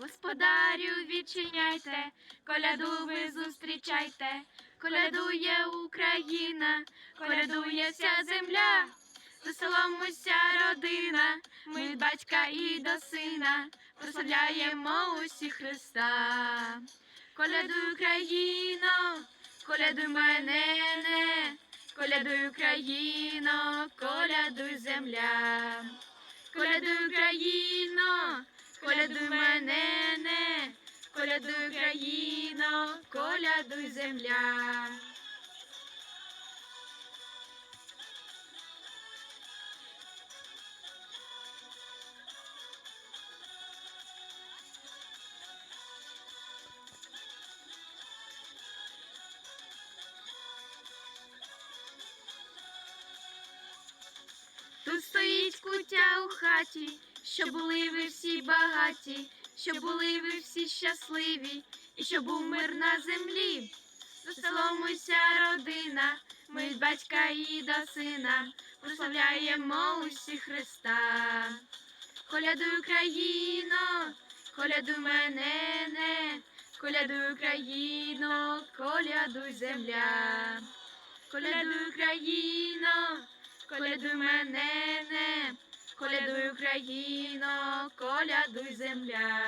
Господарю відчиняйте, коляду ви зустрічайте, колядує Україна, колядує вся земля, за селом уся родина, ми від батька і до сина, прославляємо усі Христа. Колядуй Україно, колядуй мене, не, колядуй Україно, колядуй земля. Колядуй Україно, колядуй мене, не, колядуй Україно, колядуй земля. Тут стоїть кутя у хаті, щоб були ви всі багаті, щоб були ви всі щасливі, і щоб був мир на землі. За столом уся родина, ми від батька і до сина, прославляємо усі Христа. Колядуй Україно, колядуй мене, не, колядуй Україно, колядуй земля. Колядуй Україно, колядуй мене, не, колядуй Україно, колядуй земля.